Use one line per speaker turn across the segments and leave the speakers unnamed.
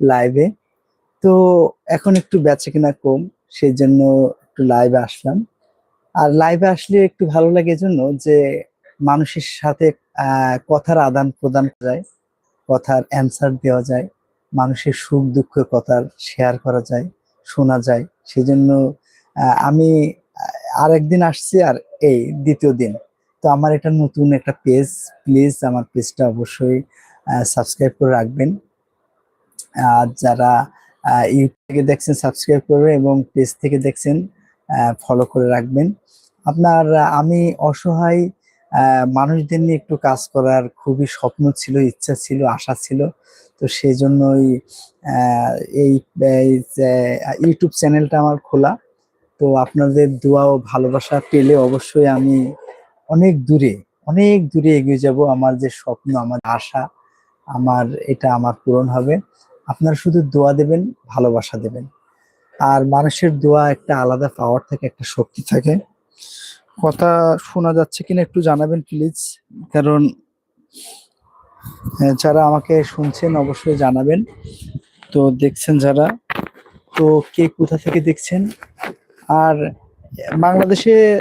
লাইভে তো এখন একটু বেচে কিনা কম সেই জন্য একটু লাইভে আসলাম। আর লাইভে আসলে একটু ভালো লাগে জন্য যে মানুষের সাথে কথার আদান প্রদান যায়, কথার অ্যান্সার দেওয়া যায়, মানুষের সুখ দুঃখ কথার শেয়ার করা যায়, শোনা যায়। সেজন্য আমি আর একদিন আসছি আর এই দ্বিতীয় দিন। তো আমার এটা নতুন একটা পেজ প্লিজ আমার পেজটা অবশ্যই সাবস্ক্রাইব করে রাখবেন। আর যারা ইউটিউব থেকে দেখছেন সাবস্ক্রাইব করবেন এবং পেজ থেকে দেখছেন ফলো করে রাখবেন। আপনার, আমি অসহায় মানুষদের নিয়ে একটু কাজ করার খুবই স্বপ্ন ছিল, ইচ্ছা ছিল, আশা ছিল। তো সেই জন্যই এই ইউটিউব চ্যানেলটা আমার খোলা। তো আপনাদের দোয়া ও ভালোবাসা পেলে অবশ্যই আমি অনেক দূরে অনেক দূরে এগিয়ে যাব। আমার যে স্বপ্ন, আমার আশা, আমার, এটা আমার পূরণ হবে। আপনারা শুধু দোয়া দেবেন ভালোবাসা দেবেন। আর মানুষের দোয়া একটা আলাদা পাওয়ার থাকে একটা শক্তি থাকে। কথা শোনা যাচ্ছে কিনা একটু জানাবেন প্লিজ কারণ আহ, যারা আমাকে শুনছেন অবশ্যই জানাবেন। তো দেখছেন যারা তো কে কোথা থেকে দেখছেন? আর বাংলাদেশে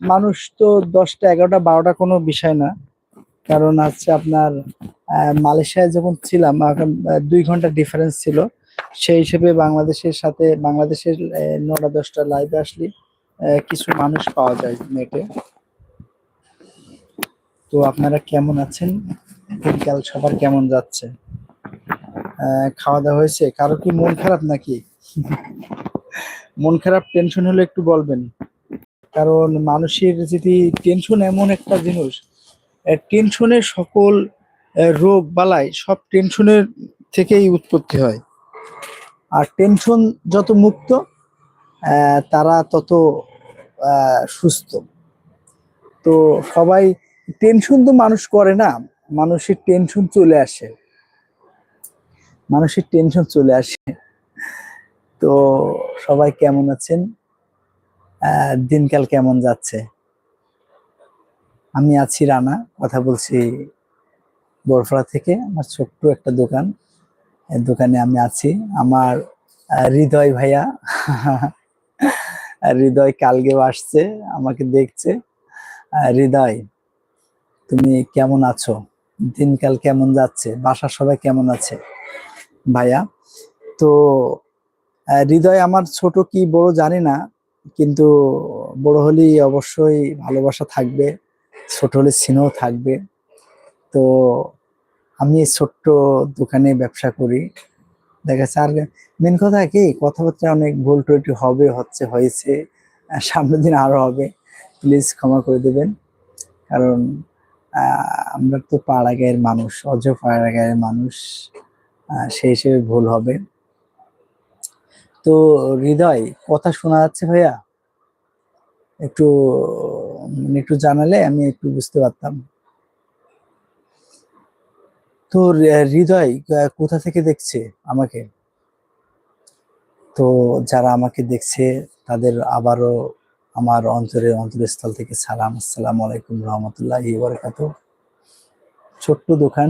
মানুষ তো দশটা এগারোটা বারোটা কোনো বিষয় না। কারণ হচ্ছে আপনার মালয়েশিয়ায় যখন ছিলাম দুই ঘণ্টা ডিফারেন্স ছিল। সেই হিসেবে বাংলাদেশের সাথে, বাংলাদেশের নটা দশটা লাইভে আসলে কিছু মানুষ পাওয়া যায় নেটে তো আপনারা কেমন আছেন? দিনকাল সবার কেমন যাচ্ছে? খাওয়া দাওয়া হয়েছে? কারও কি মন খারাপ নাকি? মন খারাপ টেনশন হলে একটু বলবেন। কারণ মানুষের যদি টেনশন এমন একটা জিনিস টেনশনের সকল রোগ, বালাই সব টেনশনের থেকেই উৎপত্তি হয়। আর টেনশন যত মুক্ত তারা তত সুস্থ। তো সবাই টেনশন তো মানুষ করে না, মানুষের টেনশন চলে আসে। মানুষের টেনশন চলে আসে। তো সবাই কেমন আছেন? দিনকাল কেমন যাচ্ছে? আমি আছি রানা, কথা বলছি বরফড়া থেকে আমার ছোট্ট একটা দোকান। দোকানে আমি আছি। আমার হৃদয় ভাইয়া, হৃদয় কালকেও আসছে, আমাকে দেখছে। হৃদয়, তুমি কেমন আছো? দিনকাল কেমন যাচ্ছে? বাসার সবাই কেমন আছে? ভাইয়া, তো হৃদয় আমার ছোট কি বড় জানি না, কিন্তু বড় হলেই অবশ্যই ভালোবাসা থাকবে, ছোট হলে স্নেহ থাকবে। তো আমি ছোট্ট দোকানে ব্যবসা করি। দেখা যাচ্ছে আর মেন কথা কি কথাবার্তা অনেক ভুল ত্রুটি হবে হচ্ছে হয়েছে সামনের দিন আরও হবে। প্লিজ ক্ষমা করে দেবেন। কারণ আমরা তো পাড়া গায়ের মানুষ অজ পাড়া গায়ের মানুষ সেই হিসেবে ভুল হবে। তো হৃদয় কথা শোনা যাচ্ছে ভাইয়া? একটু উম, একটু জানালে আমি একটু বুঝতে পারতাম। তো হৃদয় কোথা থেকে দেখছে আমাকে? তো যারা আমাকে দেখছে, তাদের আবারও আমার অন্তরের অন্তরস্থল থেকে সালাম। আসসালাম আলাইকুম রহমতুল্লাহ বরকাত ছোট্ট দোকান।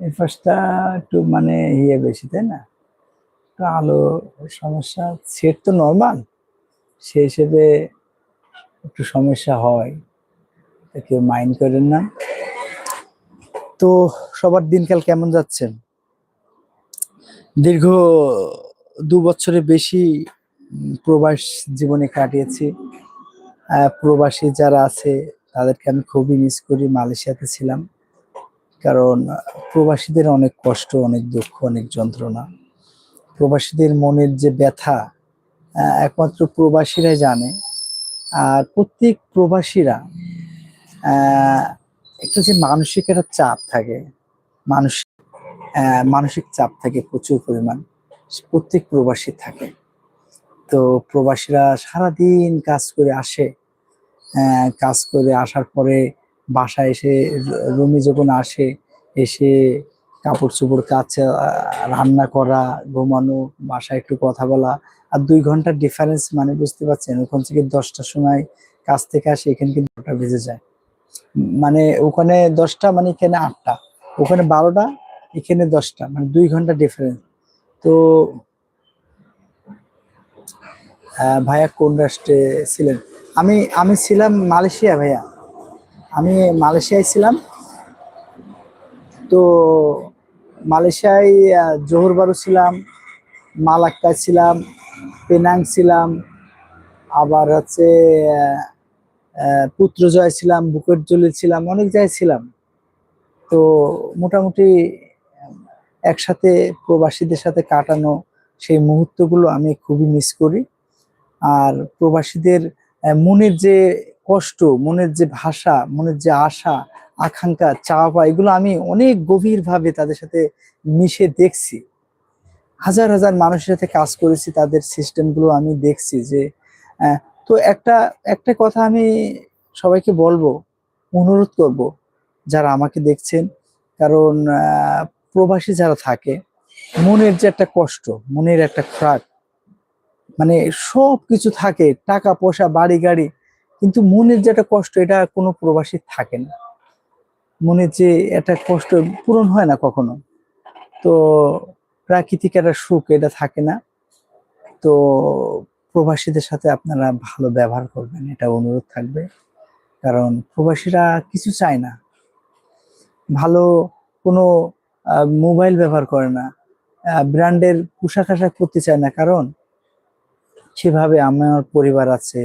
পাশটা একটু মানে ইয়ে বেশি, তাই না? একটু আলো সমস্যা। সেট তো নর্মাল সে হিসেবে একটু সমস্যা হয়। তা কেউ মাইন্ড করেন না তো সবার দিনকাল কেমন যাচ্ছে? দীর্ঘ দু বছরের বেশি প্রবাস জীবনে কাটিয়েছি। প্রবাসী যারা আছে, তাদেরকে আমি খুবই মিস করি, মালয়েশিয়াতে ছিলাম। কারণ প্রবাসীদের অনেক কষ্ট, অনেক দুঃখ, অনেক যন্ত্রণা। প্রবাসীদের মনের যে ব্যথা একমাত্র প্রবাসীরাই জানে। আর প্রত্যেক প্রবাসীরা একটা যে মানসিক একটা চাপ থাকে, মানসিক মানসিক চাপ থাকে প্রচুর পরিমাণ। প্রত্যেক প্রবাসী থাকে। তো প্রবাসীরা সারাদিন কাজ করে আসে। কাজ করে আসার পরে বাসায় এসে রুমে যখন আসে, এসে কাপড় চোপড় কাচা, রান্না করা, ঘুমানো, বাসায় একটু কথা বলা আর দুই ঘণ্টার ডিফারেন্স মানে বুঝতে পারছেন, ওখান থেকে দশটার সময় কাজ থেকে আসে, এখানে কিন্তু বেজে যায়। মানে ওখানে দশটা মানে এখানে আটটা ওখানে বারোটা এখানে দশটা মানে দুই ঘণ্টা ডিফারেন্স তো ভাইয়া কোন রাষ্ট্রে ছিলেন? আমি আমি ছিলাম মালয়েশিয়া ভাইয়া। আমি মালয়েশিয়ায় ছিলাম। তো মালয়েশিয়ায় আহ, জোহর বারু ছিলাম মালাক্কা ছিলাম পেনাং ছিলাম আবার হচ্ছে পুত্রজয় ছিলাম বুকের জলি ছিলাম, অনেক জায়গায় ছিলাম। তো মোটামুটি একসাথে প্রবাসীদের সাথে কাটানো সেই মুহূর্তগুলো আমি খুবই মিস করি। আর প্রবাসীদের মনের যে কষ্ট, মনের যে ভাষা, মনের যে আশা, আকাঙ্ক্ষা চাওয়া এগুলো আমি অনেক গভীরভাবে তাদের সাথে মিশে দেখছি। হাজার হাজার মানুষের সাথে কাজ করেছি, তাদের সিস্টেমগুলো আমি দেখছি যে তো একটা একটা কথা আমি সবাইকে বলব, অনুরোধ করব, যারা আমাকে দেখছেন, কারণ প্রবাসী যারা থাকে, মনের যে একটা কষ্ট, মনের একটা খোরাক মানে সব কিছু থাকে, টাকা, পয়সা, বাড়ি, গাড়ি, কিন্তু মনের যে একটা কষ্ট, এটা কোনো প্রবাসী থাকে না। মনের যে একটা কষ্ট পূরণ হয় না কখনো। তো প্রাকৃতিক একটা সুখ, এটা থাকে না। তো প্রবাসীদের সাথে আপনারা ভালো ব্যবহার করবেন, এটা অনুরোধ থাকবে। কারণ প্রবাসীরা কিছু চায় না। ভালো কোনো মোবাইল ব্যবহার করে না। ব্র্যান্ডের পোশাক আশাক করতে চায় না। কারণ সেভাবে আমার পরিবার আছে,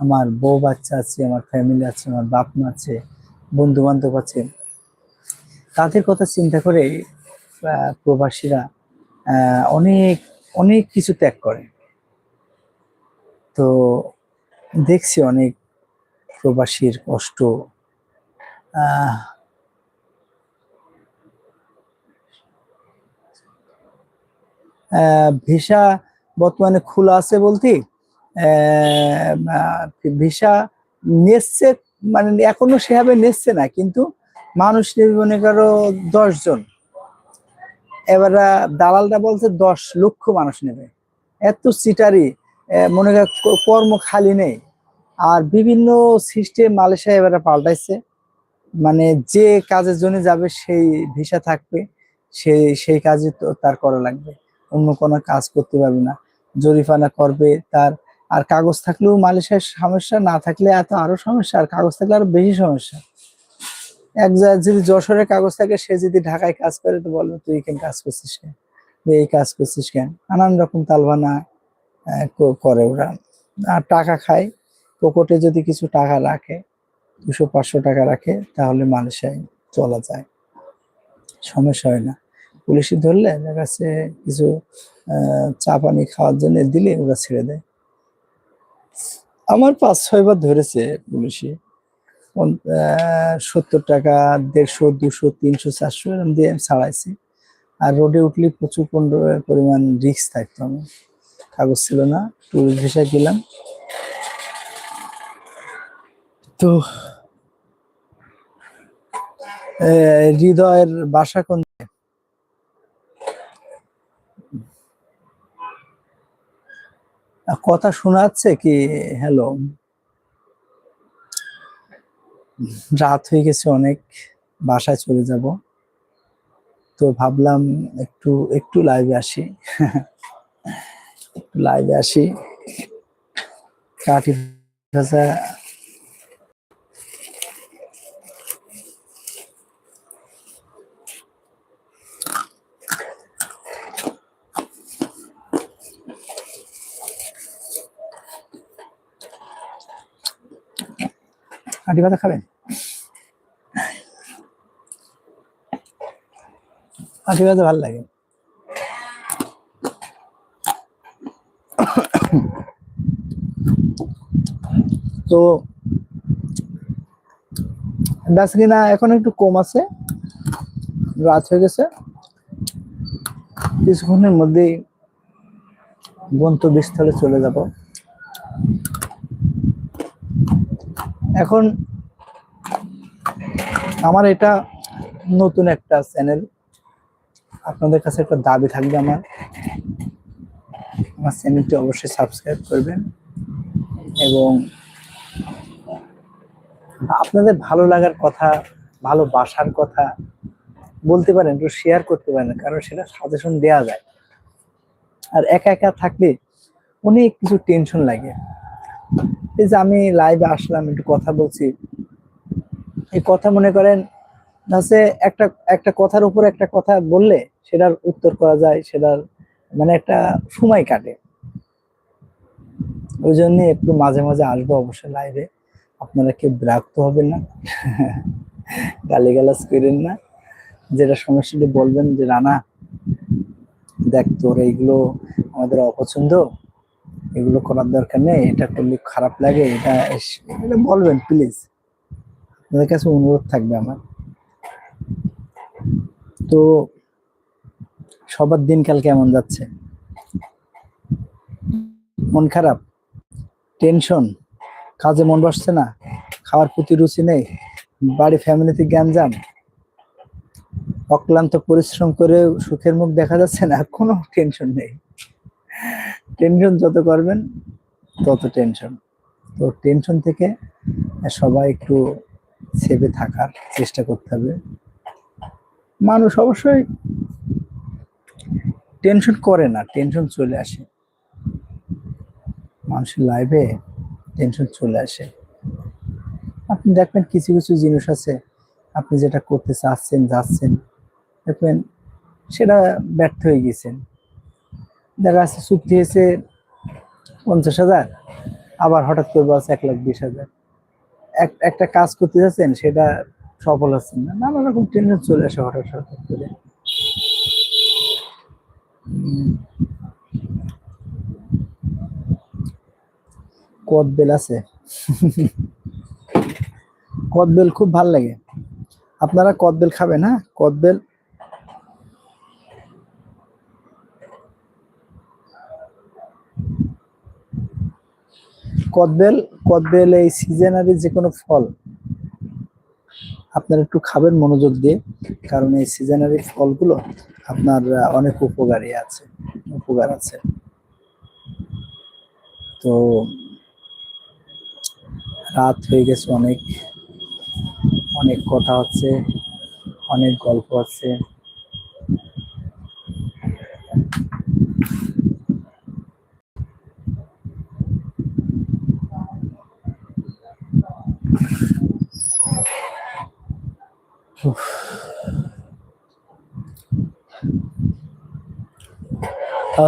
আমার বউ বাচ্চা আছে, আমার ফ্যামিলি আছে, আমার বাপ মা আছে বন্ধু বান্ধব আছে। তাদের কথা চিন্তা করে প্রবাসীরা অনেক অনেক কিছু ত্যাগ করে। তো দেখছি অনেক প্রবাসীর কষ্ট। ভিসা বর্তমানে খোলা আছে বলতে ভিসা নেচ্ছে মানে এখনও সেভাবে নেচ্ছে না, কিন্তু মানুষ নেবে মনে করো দশ জন। এবার দালালটা বলছে দশ লক্ষ মানুষ নেবে। এত সিটারি মনে কর্ম খালি নেই। আর বিভিন্ন সিস্টেম মালয়েশিয়া এবারে পাল্টাইছে। মানে যে কাজের জন্য যাবে সেই ভিসা থাকবে, সেই সেই কাজে তার করা লাগবে। অন্য কোনো কাজ করতে পারবে না। জরিফানা করবে তার। আর কাগজ থাকলেও মালয়েশিয়ার সমস্যা, না থাকলে এত আরও সমস্যা। আর কাগজ থাকলে আরও বেশি সমস্যা। এক যদি যশোরের কাগজ থাকে, সে যদি ঢাকায় কাজ করে, তো বলবে, তুই এখানে কাজ করছিস কেন? এই কাজ করছিস কেন? নানান রকম তালবানা করে ওরা। আর টাকা খায়। পকেটে যদি কিছু টাকা রাখে, দুশো, পাঁচশো টাকা রাখে, তাহলে মালয়েশিয়ায় চলা যায়। সমস্যা হয় না। পুলিশে ধরলে দেখা যাচ্ছে কিছু চা পানি খাওয়ার জন্য দিলে ওরা ছেড়ে দেয়। আমার পাঁচ ছয়বার ধরেছে পুলিশে। সত্তর টাকা, দেড়শো, দুশো, তিনশো, চারশো এরকম দিয়ে ছাড়াইছি। আর রোডে উঠলে প্রচুর পরিমাণ রিস্ক থাকতো আমার। কাগজ ছিল না টুরিস্ট ভিসা গেলাম তো হৃদয়ের বাসা কোন কথা শোনাচ্ছে কি? হ্যালো রাত হয়ে গেছে অনেক, বাসায় চলে যাব। তো ভাবলাম একটু একটু লাইভে আসি। লাইভে আসি। কাঠি ভাষা কাঠি ভাজা খাবেন? কাঠি ভাজা ভালো লাগে। তো ব্যাস কিনা এখন একটু কম আছে, রাত হয়ে গেছে। কিছুক্ষণের মধ্যেই গন্তব্যস্থলে চলে যাব। এখন আমার এটা নতুন একটা চ্যানেল আপনাদের কাছে একটা দাবি থাকবে আমার। আমার চ্যানেলটি অবশ্যই সাবস্ক্রাইব করবেন এবং আপনাদের ভালো লাগার কথা ভালোবাসার কথা বলতে পারেন, একটু শেয়ার করতে পারেন, কারণ সেটা সাজেশন দেওয়া যায়। আর একা একা থাকলে অনেক কিছু টেনশন লাগে। এই যে আমি লাইভে আসলাম, একটু কথা বলছি। এই কথা মনে করেন হচ্ছে একটা একটা কথার উপর একটা কথা বললে সেটার উত্তর করা যায়, সেটার মানে একটা সময় কাটে। ওই জন্য একটু মাঝে মাঝে আসব অবশ্যই লাইভে আপনারা কেউ বিরক্ত হবেন না। গালিগালাজ করেন না। যেটা সমস্যাটি বলবেন যে, রানা, দেখ তোর এইগুলো আমাদের অপছন্দ। এগুলো করার দরকার নেই। এটা করলে খারাপ লাগে। এটা এটা বলবেন প্লিজ আপনাদের কাছে অনুরোধ থাকবে আমার। তো সবার দিনকাল কেমন যাচ্ছে? মন খারাপ? টেনশন? কাজে মন বসছে না? খাওয়ার প্রতি রুচি নেই? বাড়ি ফ্যামিলিতে জ্ঞানজাম অক্লান্ত পরিশ্রম করে সুখের মুখ দেখা যাচ্ছে না? কোনো টেনশন নেই। টেনশন যত করবেন, তত টেনশন। তো টেনশন থেকে সবাই একটু সেভে থাকার চেষ্টা করতে হবে। মানুষ অবশ্যই টেনশন করে না, টেনশন চলে আসে। মানুষের লাইফে টেনশন চলে আসে। আপনি দেখবেন কিছু কিছু জিনিস আছে, আপনি যেটা করতে চাচ্ছেন, যাচ্ছেন, দেখবেন সেটা ব্যর্থ হয়ে গেছেন। দেখা যাচ্ছে চুক্তি হয়েছে পঞ্চাশ হাজার, আবার হঠাৎ করে বলছে এক লাখ বিশ হাজার। এক, একটা কাজ করতে যাচ্ছেন, সেটা সফল হচ্ছেন না। নানা রকম টেনশন চলে আসে হঠাৎ হঠাৎ করে। কদবেল আছে। কদবেল খুব ভালো লাগে। আপনারা কদবেল খাবেন হ্যাঁ? কদবেল কদবেল কদবেল এই সিজনারি যে কোনো ফল। আপনারা একটু খাবেন মনোযোগ দিয়ে, কারণ এই সিজনারি ফলগুলো আপনার অনেক উপকারী আছে, উপকার আছে। তো রাত হয়ে গেছে অনেক অনেক কথা হচ্ছে, অনেক গল্প আছে।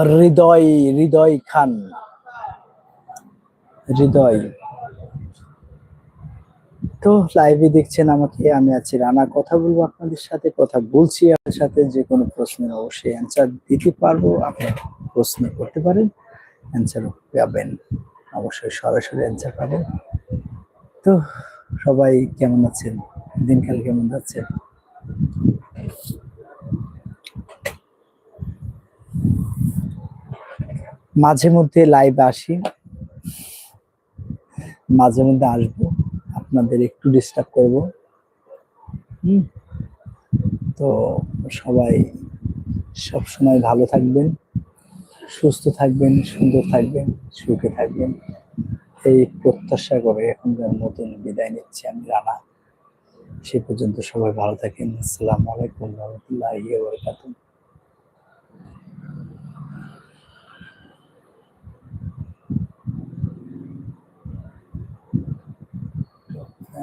হৃদয় হৃদয় খান। হৃদয়। তো লাইভে দেখছেন আমাকে, আমি আছি রানা। কথা বলব আপনাদের সাথে, কথা বলছি আপনার সাথে। যে কোনো প্রশ্নের অবশ্যই অ্যান্সার দিতে পারব। আপনি প্রশ্ন করতে পারেন অ্যান্সার পাবেন। অবশ্যই সরাসরি অ্যান্সার পাবেন। তো সবাই কেমন আছেন? দিনকাল কেমন যাচ্ছে? মাঝে মধ্যে লাইভ আসি। মাঝে মধ্যে আসব। আপনাদের একটু ডিস্টার্ব করব। হুম। তো সবাই সব সময় ভালো থাকবেন সুস্থ থাকবেন সুন্দর থাকবেন সুখে থাকবেন। এই প্রত্যাশা করে এখনকার মতন বিদায় নিচ্ছি আমি রানা। সে পর্যন্ত সবাই ভালো থাকেন। আসসালামু আলাইকুম রহমতুল্লাহি ওয়া বারাকাতুহু তো